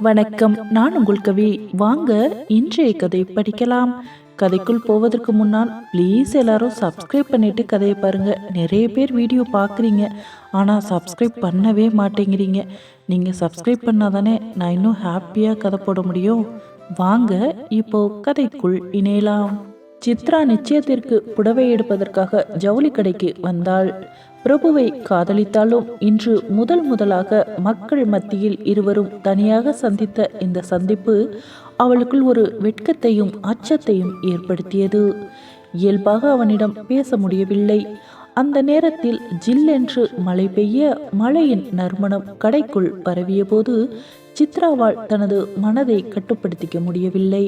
வணக்கம். நான் உங்கள் கவி. வாங்க இன்றைய கதை படிக்கலாம். கதைக்குள் போவதற்கு முன்னால் ப்ளீஸ் எல்லாரும் சப்ஸ்கிரைப் பண்ணிட்டு கதையை பாருங்க. நிறைய பேர் வீடியோ பார்க்குறீங்க. ஆனால் சப்ஸ்கிரைப் பண்ணவே மாட்டேங்கிறீங்க. நீங்கள் சப்ஸ்கிரைப் பண்ணாதானே நான் இன்னும் ஹாப்பியாக கதை போட முடியும்? வாங்க இப்போ கதைக்குள் இணையலாம். சித்ரா நிச்சயத்திற்கு புடவை எடுப்பதற்காக ஜவுளி கடைக்கு வந்தாள். பிரபுவை காதலித்தாலும் இன்று முதல் முதலாக மக்கள் மத்தியில் இருவரும் தனியாக சந்தித்த இந்த சந்திப்பு அவளுக்குள் ஒரு வெட்கத்தையும் அச்சத்தையும் ஏற்படுத்தியது. இயல்பாக அவனிடம் பேச முடியவில்லை. அந்த நேரத்தில் ஜில்லென்று மழை பெய்ய மழையின் நறுமணம் கடைக்குள் பரவியபோது சித்ராவால் தனது மனதை கட்டுப்படுத்திக்க முடியவில்லை.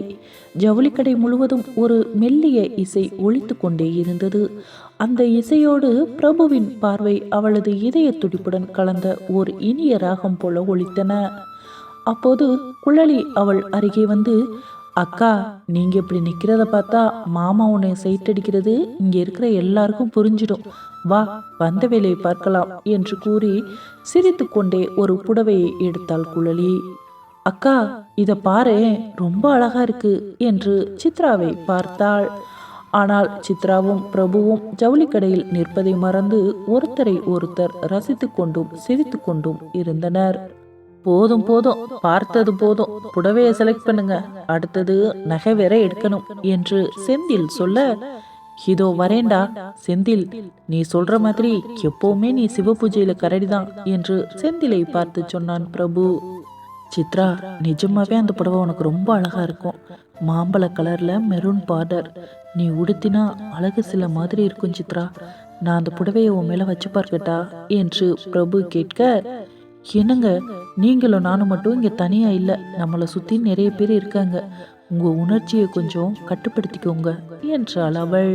ஜவுளிக்கடை முழுவதும் ஒரு மெல்லிய இசை ஒழித்து கொண்டே இருந்தது. அந்த இசையோடு பிரபுவின் பார்வை அவளது இதய துடிப்புடன் கலந்த ஓர் இனிய ராகம் போல ஒழித்தன அப்போது குழலி அவள் அருகே வந்து அக்கா நீங்க இப்படி நிக்கிறத பார்த்தா மாமா உன்னை சைட் அடிக்கிறது இங்க இருக்கிற எல்லாருக்கும் புரிஞ்சிடும். வா வந்த வேலையை பார்க்கலாம் என்று கூறி சிரித்துக்கொண்டே ஒரு புடவையை எடுத்தாள் குழலி. அக்கா இத பாரு ரொம்ப அழகா இருக்கு என்று சித்ராவை பார்த்தாள். ஆனால் சித்ராவும் பிரபுவும் ஜவுளிக்கடையில் நிற்பதை மறந்து ஒருத்தரை ஒருத்தர் ரசித்துக்கொண்டும் கொண்டும் சிரித்து கொண்டும் இருந்தனர். போதும் போதும். பார்த்தது போதும். புடவையை செலக்ட் பண்ணுங்க. அடுத்தது நகை வேற எடுக்கணும் என்று செந்தில் சொல்ல இதோ வரேண்டா செந்தில் நீ சொல்ற மாதிரி எப்பவுமே நீ சிவ பூஜையில கரடிதான் என்று செந்திலை பார்த்து சொன்னான் பிரபு. சித்ரா நிஜமாவே அந்த புடவை உனக்கு ரொம்ப அழகா இருக்கும். மாம்பழ கலர்ல மெரூன் பார்டர் நீ உடுத்தினா அழகு சில மாதிரி இருக்கும் சித்ரா. நான் அந்த புடவையை உன் மேல வச்சு பார்க்கட்டா என்று பிரபு கேட்க என்னங்க? நீங்களும் நானும் மட்டும் இங்கே தனியாக இல்லை. நம்மளை சுற்றி நிறைய பேர் இருக்காங்க. உங்கள் உணர்ச்சியை கொஞ்சம் கட்டுப்படுத்திக்கோங்க என்றாள் அவள்.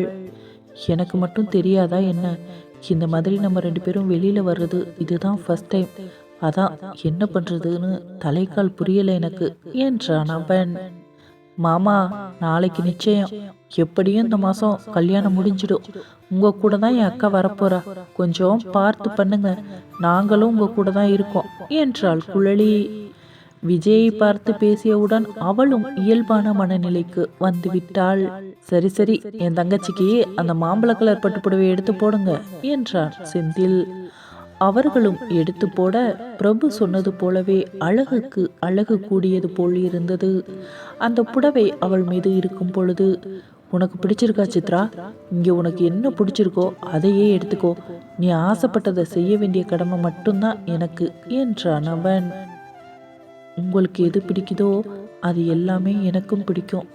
எனக்கு மட்டும் தெரியாதா என்ன? இந்த மாதிரி நம்ம ரெண்டு பேரும் வெளியில் வர்றது இதுதான் ஃபஸ்ட் டைம் அதான் என்ன பண்ணுறதுன்னு தலைக்கால் புரியலை எனக்கு என்றான் அவன். மாமா நாளைக்கு நிச்சயம். எப்படியும் இந்த மாசம் கல்யாணம் முடிஞ்சிடும். உங்க கூட தான் என் அக்கா வரப்போறா. கொஞ்சம் பார்த்து பண்ணுங்க. நாங்களும் உங்க கூட தான் இருக்கோம். என்றாள் குழலி. விஜயை பார்த்து பேசியவுடன் அவளும் இயல்பான மனநிலைக்கு வந்து விட்டாள். சரி சரி என் தங்கச்சிக்கு அந்த மாம்பழ கலர் பட்டு புடவை எடுத்து போடுங்க என்றான் செந்தில். அவர்களும் எடுத்து போட பிரபு சொன்னது போலவே அழகுக்கு அழகு கூடியது போல் இருந்தது. அந்த புடவை அவள் மீது இருக்கும் பொழுது உனக்கு பிடிச்சிருக்கா சித்ரா? இங்கே உனக்கு என்ன பிடிச்சிருக்கோ அதையே எடுத்துக்கோ. நீ ஆசைப்பட்டதை செய்ய வேண்டிய கடமை மட்டும்தான் எனக்கு என்றான் அவன். உங்களுக்கு எது பிடிக்குதோ அது எல்லாமே எனக்கும் பிடிக்கும்.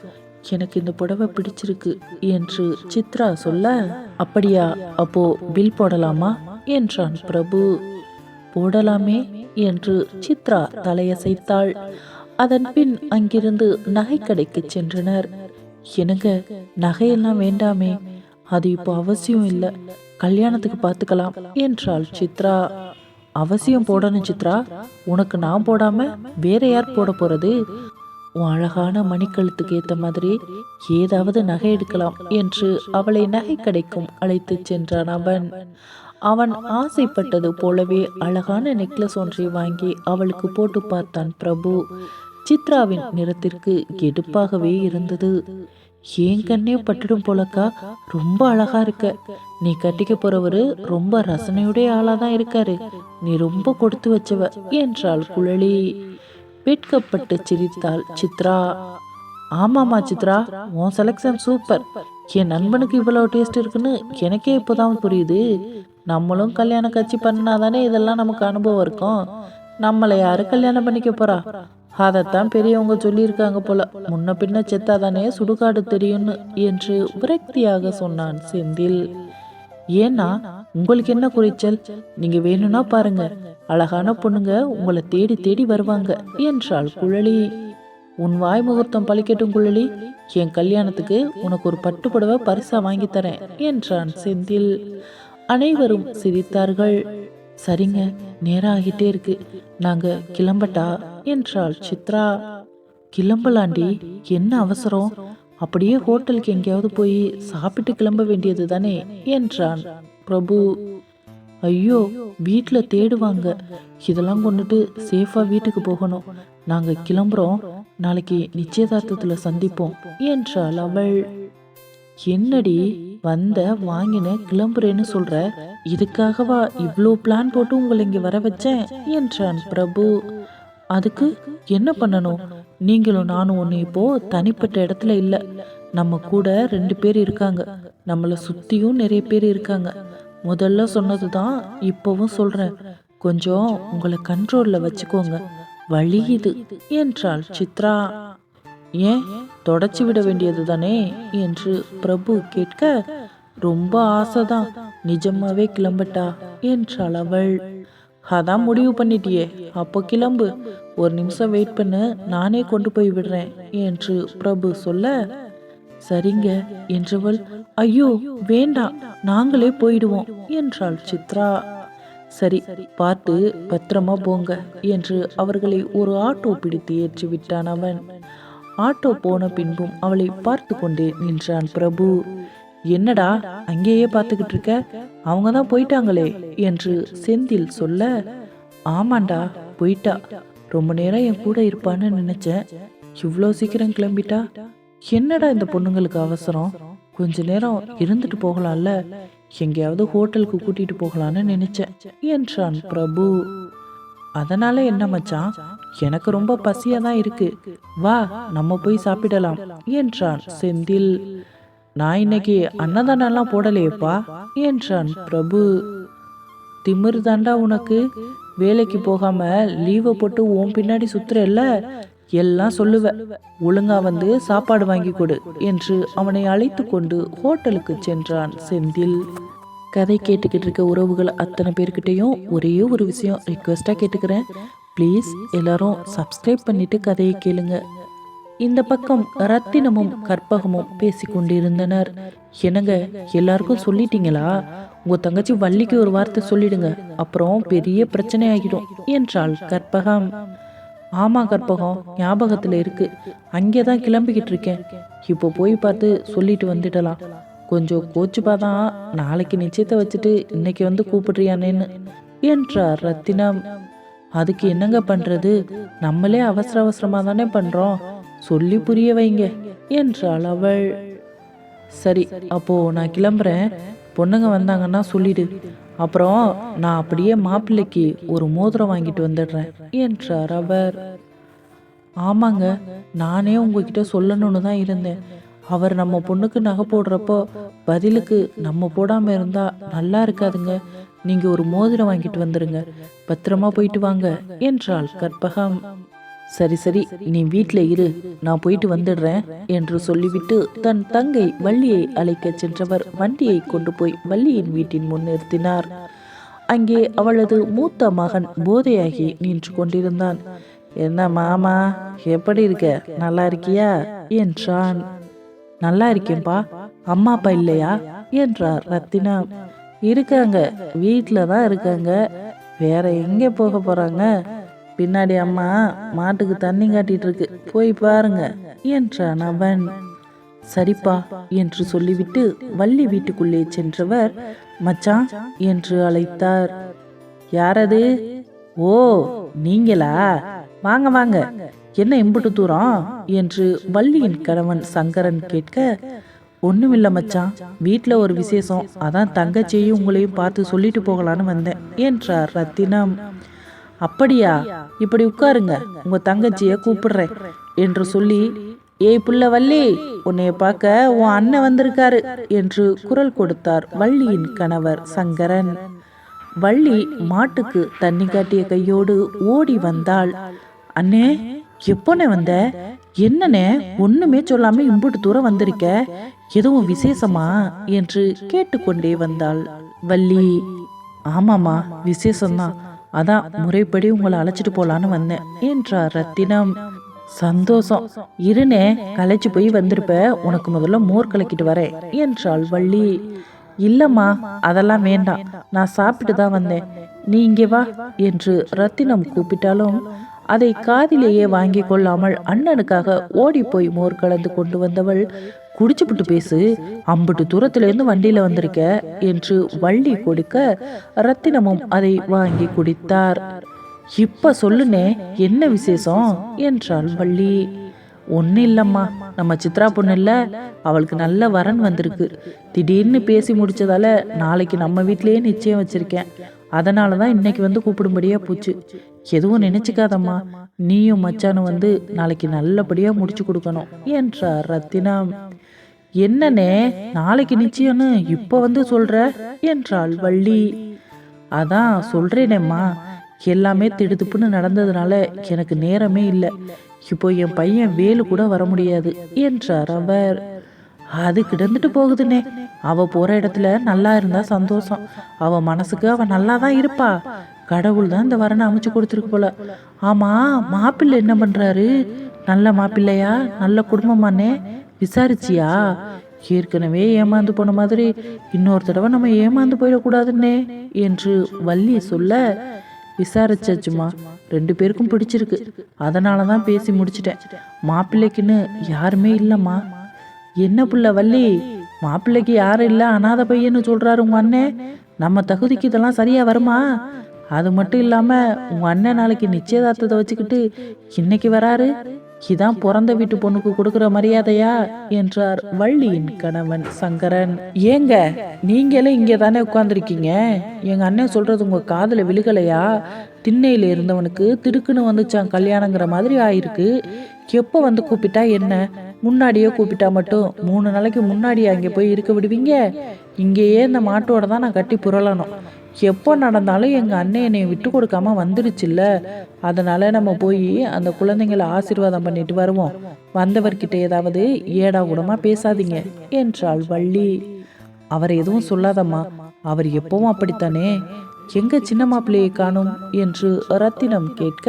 எனக்கு இந்த புடவை பிடிச்சிருக்கு என்று சித்ரா சொல்ல அப்படியா அப்போ பில் போடலாமா? என்றான் பிரபு. போடலாமே என்று சித்ரா தலையசைத்தாள். அதன் பின் அங்கிருந்து நகைக்கடைக்கு சென்றனர். என்னங்க நகையெல்லாம் வேண்டாமே. அது இப்போ அவசியம் இல்லை. கல்யாணத்துக்கு பார்த்துக்கலாம் என்றாள் சித்ரா. அவசியம் போடணும் சித்ரா. உனக்கு நான் போடாம வேற யார் போட போறது? உன் அழகான மணிக்கழுத்துக்கு ஏத்த மாதிரி ஏதாவது நகை எடுக்கலாம் என்று அவளை நகை கடைக்கும் அழைத்து சென்றான் அவன். அவன் ஆசைப்பட்டது போலவே அழகான நெக்லஸ் ஒன்றை வாங்கி அவளுக்கு போட்டு பார்த்தான் பிரபு. சித்ராவின் நிறத்திற்கு எடுப்பாகவே இருந்தது. ஏன் கண்ணே பட்டுடும் போலக்கா? ரொம்ப அழகா இருக்க. நீ கட்டிக்க போறவரு ரொம்ப ரசனையுடைய ஆளா தான் இருக்காரு. நீ ரொம்ப கொடுத்து வச்சவ என்றாள் குழலி. வெட்கப்பட்டு சிரித்தாள். சித்ரா ஆமாமா சித்ரா. உன் செலக்ஷன் சூப்பர். என் நண்பனுக்கு இவ்வளோ டேஸ்ட் இருக்குன்னு எனக்கே இப்போதான் புரியுது. நம்மளும் கல்யாண கட்சி பண்ணாதானே இதெல்லாம் நமக்கு அனுபவம் இருக்கும். நம்மளை யாரு கல்யாணம் பண்ணிக்க போறா? அதைத்தான் பெரியவங்க சொல்லியிருக்காங்க போல. முன்ன பின்ன செத்தாதானே சுடுகாடு தெரியும்னு என்று விரக்தியாக சொன்னான் செந்தில். ஏன்னா உங்களுக்கு என்ன குறைச்சல்? நீங்க வேணும்னா பாருங்க. அழகான பொண்ணுங்க உங்களை தேடி தேடி வருவாங்க என்றாள் குழலி. உன் வாய் முகூர்த்தம் பழிக்கட்டும் குழலி. என் கல்யாணத்துக்கு உனக்கு ஒரு பட்டு புடவை பரிசா வாங்கி தரேன் என்றான் செந்தில். அனைவரும் சிரித்தார்கள். சரிங்க நேரம் ஆகிட்டே இருக்கு. நாங்க கிளம்பட்டா? என்றாள் சித்ரா. கிளம்பலாண்டி என்ன அவசரம்? அப்படியே ஹோட்டலுக்கு எங்கேயாவது போய் சாப்பிட்டு கிளம்ப வேண்டியது தானே? என்றான் பிரபு. ஐயோ வீட்டில் தேடுவாங்க. இதெல்லாம் கொண்டுட்டு சேஃபாக வீட்டுக்கு போகணும். நாங்கள் கிளம்புறோம். நாளைக்கு நிச்சயதார்த்தத்தில் சந்திப்போம் என்றாள் அவள். என்னடி வந்த வாங்கின கிளம்புறேன்னு சொல்ற இதுக்காகவா இவ்வளோ பிளான் போட்டு உங்களை இங்கே வர வச்சேன்? என்றான் பிரபு. அதுக்கு என்ன பண்ணணும்? நீங்களும் நானும் ஒன்று இப்போ தனிப்பட்ட இடத்துல இல்லை. நம்ம கூட ரெண்டு பேர் இருக்காங்க. நம்மளை சுற்றியும் நிறைய பேர் இருக்காங்க. முதல்ல சொன்னது தான் இப்போவும் சொல்கிறேன் கொஞ்சம் உங்களை கண்ட்ரோலில் வச்சுக்கோங்க. வழியுது என்றாள் சித்ரா. ஏன் தொடச்சி விட வேண்டியது தானே என்று பிரபு கேட்க ரொம்ப ஆசைதான். நிஜமாவே கிளம்பட்டா? என்றாள் அவள். அதான் முடிவு பண்ணிட்டியே. அப்போ கிளம்பு. ஒரு நிமிஷம் வெயிட் பண்ணு. நானே கொண்டு போய் விடுறேன் என்று பிரபு சொல்ல சரிங்க என்றவள். ஐயோ வேண்டாம். நாங்களே போயிடுவோம் என்றாள் சித்ரா. சரி பார்த்து பத்திரமா போங்க என்று அவர்களை ஒரு ஆட்டோ பிடித்து ஏற்றி விட்டான் அவன். ஆட்டோ போன பின்பும் அவளை பார்த்து கொண்டே நின்றான் பிரபு. என்னடா அங்கேயே பார்த்துக்கிட்டு இருக்க? அவங்க தான் போயிட்டாங்களே என்று செந்தில் சொல்ல ஆமாண்டா போயிட்டா. ரொம்ப நேரம் என் கூட இருப்பான்னு நினைச்சேன். இவ்வளோ சீக்கிரம் கிளம்பிட்டா? என்னடா இந்த பொண்ணுங்களுக்கு அவசரம்? கொஞ்ச நேரம் இருந்துட்டு போகலாம்ல? எங்கேயாவது ஹோட்டலுக்கு கூட்டிட்டு போகலான்னு நினைச்சேன். என்றான் பிரபு. அதனால என்ன மச்சான்? எனக்கு ரொம்ப பசியா தான் இருக்கு. வா நம்ம போய் சாப்பிடலாம் என்றான் செந்தில். நான் இன்னைக்கு அன்னதானம்லாம் போடலையேப்பா என்றான் பிரபு. திமிர் தாண்டா உனக்கு? வேலைக்கு போகாம லீவை போட்டு உன் பின்னாடி சுத்துறல்ல எல்லாம் சொல்லுவ. ஒழுங்கா வந்து சாப்பாடு வாங்கி கொடு என்று அவனை அழைத்து கொண்டு ஹோட்டலுக்கு சென்றான் செந்தில். கதை கேட்டுக்கிட்டு இருக்க உறவுகள் அத்தனை பேர்கிட்டையும் ஒரே ஒரு விஷயம் ரிக்வெஸ்ட்டாக கேட்டுக்கிறேன். ப்ளீஸ் எல்லாரும் சப்ஸ்கிரைப் பண்ணிட்டு கதையை கேளுங்க. இந்த பக்கம் ரத்தினமும் கற்பகமும் பேசிக்கொண்டிருந்தனர் என்னங்க எல்லாருக்கும் சொல்லிட்டீங்களா? உங்க தங்கச்சி வள்ளிக்கு ஒரு வார்த்தை சொல்லிடுங்க. அப்புறம் பெரிய பிரச்சனை ஆகிடும் என்றாள் கற்பகம். ஆமா கற்பகம் ஞாபகத்துல இருக்கு. அங்கே தான் கிளம்பிக்கிட்டு இருக்கேன். இப்போ போய் பார்த்து சொல்லிட்டு வந்துடலாம் கொஞ்சம் கோச்சுப்பா தான் நாளைக்கு நிச்சயத்தை வச்சுட்டு இன்னைக்கு வந்து கூப்பிடுறியானேன்னு. என்றார் ரத்தினம். அதுக்கு என்னங்க பண்றது? நம்மளே அவசர அவசரமா தானே பண்றோம். சொல்லி புரிய வைங்க என்றாள் அவள். சரி அப்போ நான் கிளம்புறேன். பொண்ணுங்க வந்தாங்கன்னா சொல்லிடு. அப்புறம் நான் அப்படியே மாப்பிள்ளைக்கு ஒரு மோதிரம் வாங்கிட்டு வந்துடுறேன் என்றார் அவர். ஆமாங்க நானே உங்ககிட்ட சொல்லணும்னு தான் இருந்தேன். அவர் நம்ம பொண்ணுக்கு நகை போடுறப்போ பதிலுக்கு நம்ம போடாம இருந்தா நல்லா இருக்காதுங்க. நீங்க ஒரு மோதிரம் வாங்கிட்டு வந்துருங்க பத்திரமா போயிட்டு வாங்க என்றாள் கற்பகம். சரி சரி நீ வீட்டில் இரு. நான் போயிட்டு வந்துடுறேன் என்று சொல்லிவிட்டு தன் தங்கை வள்ளியை அழைக்கச் சென்றவர் வண்டியை கொண்டு போய் வள்ளியின் வீட்டின் முன் நிறுத்தினார். அங்கே அவளது மூத்த மகன் போதையாகி நின்று கொண்டிருந்தான். என்ன மாமா எப்படி இருக்க? நல்லா இருக்கியா? என்றான். நல்லா இருக்கேன்பா அம்மா அப்பா இல்லையா? என்றார் ரத்தினா. இருக்காங்க. வீட்டில் தான் இருக்காங்க. வேற எங்கே போக போறாங்க? பின்னாடி அம்மா மாட்டுக்கு தண்ணி காட்டிட்டு இருக்கு போய் பாருங்க என்றான் அவன். சரிப்பா என்று சொல்லிவிட்டு வள்ளி வீட்டுக்குள்ளே சென்றவர் மச்சான் என்று அழைத்தார். யாரது? ஓ நீங்களா? வாங்க வாங்க. என்ன இம்புட்டு தூரம்? என்று வள்ளியின் கணவன் சங்கரன் கேட்க ஒண்ணுமில்ல மச்சான் வீட்டில் ஒரு விசேஷம். அதான் தங்கச்சியையும் உங்களையும் பார்த்து சொல்லிட்டு போகலான்னு வந்தேன் என்றார் ரத்தினம். அப்படியா? இப்படி உட்காருங்க. உங்க தங்கச்சிய கூப்பிடுறேன். என்று சொல்லி ஏய் புள்ள வள்ளி உன்னைய பார்க்க உன் அண்ணன் வந்திருக்காரு என்று குரல் கொடுத்தார் வள்ளியின் கணவர் சங்கரன். வள்ளி மாட்டுக்கு தண்ணி காட்டிய கையோடு ஓடி வந்தாள். அண்ணே எப்போனே வந்த? என்னண்ணே ஒண்ணுமே சொல்லாம இம்புட்டு தூரம் வந்திருக்க? எதுவும் விசேஷமா? என்று கேட்டுக்கொண்டே வந்தாள். வள்ளி ஆமாமா விசேஷம்தான். அதான் முறைப்படி உங்களை அழைச்சிட்டு போலான்னு வந்தேன் என்றார் ரத்தினம். சந்தோஷம். இருனே கலைச்சு போய் வந்திருப்ப உனக்கு முதல்ல மோர் கலக்கிட்டு வரேன் என்றாள் வள்ளி. இல்லம்மா அதெல்லாம் வேண்டாம். நான் சாப்பிட்டு தான் வந்தேன். நீ இங்கே வா என்று ரத்தினம் கூப்பிட்டாலும் அதை காதிலேயே வாங்கி கொள்ளாமல் அண்ணனுக்காக ஓடி போய் மோர் கலந்து கொண்டு வந்தவள் குடிச்சுப்புட்டு பேசு. அம்புட்டு தூரத்திலிருந்து வண்டியில் வண்டியில வந்திருக்க என்று வள்ளி கொடுக்க ரத்தினமும் அதை வாங்கி குடித்தார். இப்ப சொல்லுனே என்ன விசேஷம்? என்றாள் வள்ளி. ஒன்றும் இல்லைம்மா நம்ம சித்ரா பொண்ணு இல்ல. அவளுக்கு நல்ல வரன் வந்திருக்கு. திடீர்னு பேசி முடிச்சதால நாளைக்கு நம்ம வீட்டிலேயே நிச்சயம் வச்சிருக்கேன். அதனால தான் இன்னைக்கு வந்து கூப்பிடும்படியா போச்சு. எதுவும் நினைச்சுக்காதம்மா. நீயும் மச்சானும் வந்து நாளைக்கு நல்லபடியா முடிச்சு கொடுக்கணும் என்றார் ரத்தினம். என்னனே நாளைக்கு நிச்சயம்னு இப்போ வந்து சொல்ற என்றாள் வள்ளி. அதான் சொல்றேனேம்மா. எல்லாமே திடுதுப்புன்னு நடந்ததுனால எனக்கு நேரமே இல்லை. இப்போ என் பையன் வேலு கூட வர முடியாது என்றார் அவர். அது கிடந்துட்டு போகுதுனே. அவ போற இடத்துல நல்லா இருந்தா சந்தோஷம். அவ மனசுக்கு அவ நல்லா தான் இருப்பா. கடவுள் தான் இந்த வரனை அமைச்சு கொடுத்துருக்கு போல. ஆமா மாப்பிள்ளை என்ன பண்றாரு? நல்ல மாப்பிள்ளையா? நல்ல குடும்பமானே? விசாரிச்சியா? ஏற்கனவே ஏமாந்து போன மாதிரி இன்னொரு தடவை நம்ம ஏமாந்து போயிடக்கூடாதுன்னே என்று வள்ளி சொல்ல விசாரிச்சாச்சுமா ரெண்டு பேருக்கும் பிடிச்சிருக்கு. அதனால தான் பேசி முடிச்சிட்டேன். மாப்பிள்ளைக்குன்னு யாருமே இல்லைம்மா. என்ன புள்ள வள்ளி? மாப்பிள்ளைக்கு யாரும் இல்லை அனாதை பையன்னு சொல்கிறாரு உங்கள் அண்ணன் நம்ம தகுதிக்கு இதெல்லாம் சரியாக வருமா? அது மட்டும் இல்லாமல் உங்கள் அண்ணன் நாளைக்கு நிச்சயதார்த்தத்தை வச்சுக்கிட்டு இன்னைக்கு வராரு? இதான் பிறந்த வீட்டு பொண்ணுக்கு கொடுக்கிற மரியாதையா? என்றார் வள்ளியின் கணவன் சங்கரன். ஏங்க நீங்களே இங்கே தானே உட்காந்துருக்கீங்க எங்க அண்ணன் சொல்றது உங்க காதல விழுகலையா? திண்ணையில இருந்தவனுக்கு திடுக்குன்னு வந்துச்சான் கல்யாணங்கிற மாதிரி ஆயிருக்கு. எப்போ வந்து கூப்பிட்டா என்ன? முன்னாடியே கூப்பிட்டா மட்டும். மூணு நாளைக்கு முன்னாடியே அங்கே போய் இருக்க விடுவீங்க? இங்கேயே இந்த மாட்டோட தான் நான் கட்டி புரளணும். எப்போ நடந்தாலும் எங்கள் அண்ணன் என்னை விட்டு கொடுக்காம வந்துடுச்சுல்ல அதனால நம்ம போய் அந்த குழந்தைங்களை ஆசீர்வாதம் பண்ணிட்டு வருவோம். வந்தவர்கிட்ட ஏதாவது ஏடா கூடமா பேசாதீங்க என்றாள் வள்ளி. அவர் எதுவும் சொல்லாதம்மா. அவர் எப்பவும் அப்படித்தானே? எங்க சின்ன மாப்பிள்ளையை காணும்? என்று ரத்தினம் கேட்க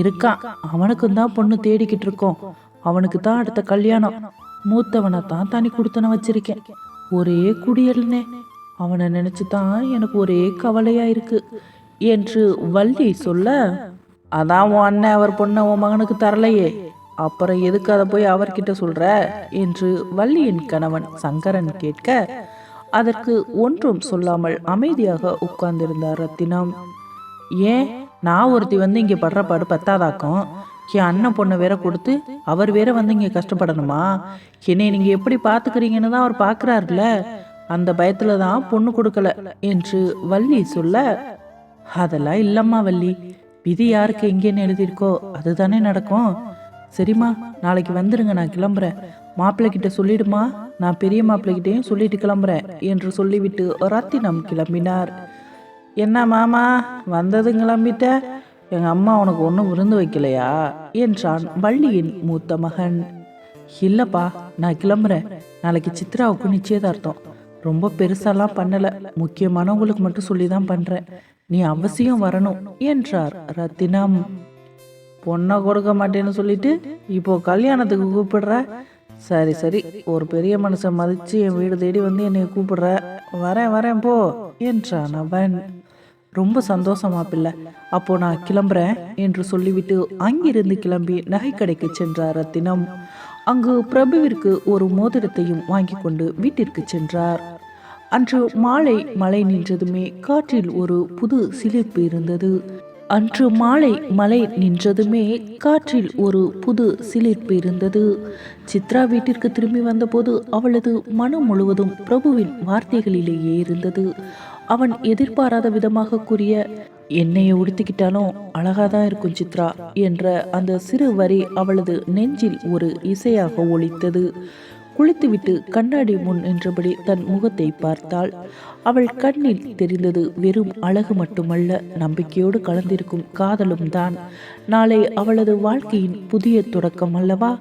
இருக்கான். அவனுக்கும் தான் பொண்ணு தேடிக்கிட்டு இருக்கோம். அவனுக்கு தான் அடுத்த கல்யாணம். மூத்தவனை தான் தனி கொடுத்தன வச்சிருக்கேன். ஒரே குடியல்னே அவனை நினைச்சு தான் எனக்கு ஒரே கவலையா இருக்கு என்று வள்ளி சொல்ல அதான் உன் அண்ணன் அவர் பொண்ணை உன் மகனுக்கு தரலையே. அப்புறம் எதுக்கு அதை போய் அவர்கிட்ட சொல்ற? என்று வள்ளியின் கணவன் சங்கரன் கேட்க அதற்கு ஒன்றும் சொல்லாமல் அமைதியாக உட்கார்ந்திருந்தார் ரத்தினம். ஏன்? நான் ஒருத்தி வந்து இங்கே படுற பாடு பத்தாதாக்கும். என் அண்ணன் பொண்ணை வேற கொடுத்து அவர் வேற வந்து இங்கே கஷ்டப்படணுமா? என்னை நீங்கள் எப்படி பார்த்துக்கிறீங்கன்னு தான் அவர் பார்க்குறாருல அந்த பயத்துல தான் பொண்ணு கொடுக்கல என்று வள்ளி சொல்ல அதெல்லாம் இல்லம்மா வள்ளி. விதி யாருக்கு எங்கேன்னு எழுதியிருக்கோ அதுதானே நடக்கும். சரிம்மா நாளைக்கு வந்துருங்க நான் கிளம்புறேன். மாப்பிள்ளை கிட்ட சொல்லிடுமா? நான் பெரிய மாப்பிள்ளைகிட்டையும் சொல்லிட்டு கிளம்புறேன் என்று சொல்லிவிட்டு ரத்தினம் கிளம்பினார். என்ன மாமா வந்ததும் கிளம்பிட்ட? எங்க அம்மா உனக்கு ஒன்றும் விருந்து வைக்கலையா? என்றான் வள்ளியின் மூத்த மகன். இல்லப்பா நான் கிளம்புறேன். நாளைக்கு சித்ராவுக்கு நிச்சயதார்த்தம். ரொம்ப பெருசாலாம் பண்ணல. முக்கியமானவங்களுக்கு மட்டும் சொல்லி தான் பண்றேன். நீ அவசியம் வரணும் என்றார் ரத்தினம். பொண்ணை கொடுக்க மாட்டேன்னு சொல்லிட்டு இப்போ கல்யாணத்துக்கு கூப்பிடுற? சரி சரி ஒரு பெரிய மனுஷன் மதிச்சு என் வீடு தேடி வந்து என்னை கூப்பிடுற? வரேன் வரேன் போ என்றான் அவன். ரொம்ப சந்தோஷமா பிள்ளை. அப்போ நான் கிளம்புறேன் என்று சொல்லிவிட்டு அங்கிருந்து கிளம்பி நகைக்கடைக்கு சென்றார் ரத்தினம். அங்கு பிரபுவிற்கு ஒரு மோதிரத்தையும் வாங்கி கொண்டு வீட்டிற்கு சென்றார். அன்று மாலை மழை நின்றதுமே காற்றில் ஒரு புது சிலிர்ப்பு இருந்தது. அன்று மாலை மழை நின்றதுமே காற்றில் ஒரு புது சிலிர்ப்பு இருந்தது. சித்ரா வீட்டிற்கு திரும்பி வந்தபோது அவளது மனம் முழுவதும் பிரபுவின் வார்த்தைகளிலேயே இருந்தது. அவன் எதிர்பாராத விதமாக கூறிய என்னையை உடுத்திக்கிட்டாலும் அழகாதான் இருக்கும் சித்ரா என்ற அந்த சிறு வரி அவளது நெஞ்சில் ஒரு இசையாக ஒழித்தது குளித்துவிட்டு கண்ணாடி முன் நின்றபடி தன் முகத்தை பார்த்தாள். அவள் கண்ணில் தெரிந்தது வெறும் அழகு மட்டுமல்ல நம்பிக்கையோடு கலந்திருக்கும் காதலும் தான். நாளை அவளது வாழ்க்கையின் புதிய தொடக்கம் அல்லவா?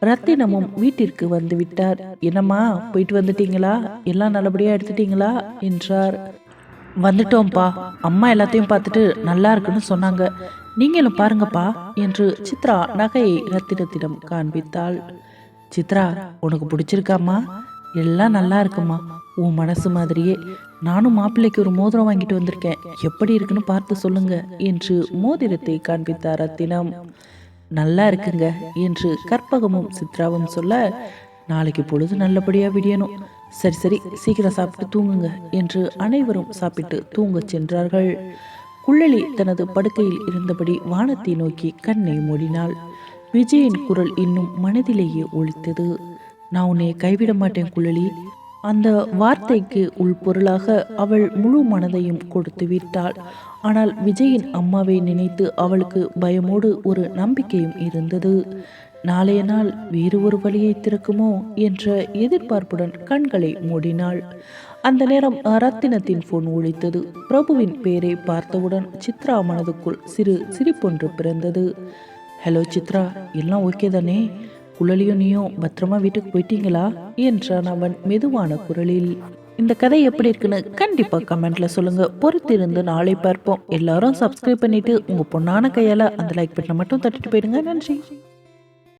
ரத்தினமும் வீட்டிற்கு வந்து விட்டார். என்னம்மா போயிட்டு வந்துட்டீங்களா? எல்லாம் நல்லபடியா எடுத்துட்டீங்களா? என்றார். வந்துட்டோம்ப்பா. அம்மா எல்லாத்தையும் பார்த்துட்டு நல்லா இருக்குன்னு சொன்னாங்க. நீங்களும் பாருங்கப்பா என்று சித்ரா நகையை ரத்தினத்திடம் காண்பித்தாள். சித்ரா உனக்கு பிடிச்சிருக்காம்மா? எல்லாம் நல்லா இருக்குமா உன் மனசு மாதிரியே. நானும் மாப்பிள்ளைக்கு ஒரு மோதிரம் வாங்கிட்டு வந்திருக்கேன். எப்படி இருக்குன்னு பார்த்து சொல்லுங்க என்று மோதிரத்தை காண்பித்தார் ரத்தினம். நல்லா இருக்குங்க என்று கற்பகமும் சித்ராவும் சொல்ல நாளைக்கு பொழுது நல்லபடியாக விடியணும். சரி சரி சீக்கிரம் சாப்பிட்டு தூங்குங்க என்று அனைவரும் சாப்பிட்டு தூங்கச் சென்றார்கள். குள்ளலி தனது படுக்கையில் இருந்தபடி வானத்தை நோக்கி கண்ணை மூடினாள். விஜயின் குரல் இன்னும் மனதிலேயே ஒழித்தது நான் உன்னை கைவிட மாட்டேன் குழலி. அந்த வார்த்தைக்கு உள்பொருளாக அவள் முழு மனதையும் கொடுத்து விட்டாள். ஆனால் விஜயின் அம்மாவை நினைத்து அவளுக்கு பயமோடு ஒரு நம்பிக்கையும் இருந்தது. நாளைய நாள் வேறு ஒரு வழியை திறக்குமோ? என்ற எதிர்பார்ப்புடன் கண்களை மூடினாள். அந்த நேரம் ரத்தினத்தின் போன் ஒழித்தது பிரபுவின் பெயரை பார்த்தவுடன் சித்ரா மனதுக்குள் சிறு சிரிப்பொன்று பிறந்தது. ஹலோ சித்ரா எல்லாம் ஓகே தானே? குழலியும் நீயும் பத்திரமா வீட்டுக்கு போயிட்டீங்களா? என்றான் அவன் மெதுவான குரலில். இந்த கதை எப்படி இருக்குன்னு கண்டிப்பா கமெண்ட்ல சொல்லுங்க. பொறுத்திருந்து நாளை பார்ப்போம். எல்லாரும் சப்ஸ்கிரைப் பண்ணிட்டு உங்க பொண்ணான கையால அந்த லைக் பட்டனை மட்டும் தட்டிட்டு போயிடுங்க. நன்றி.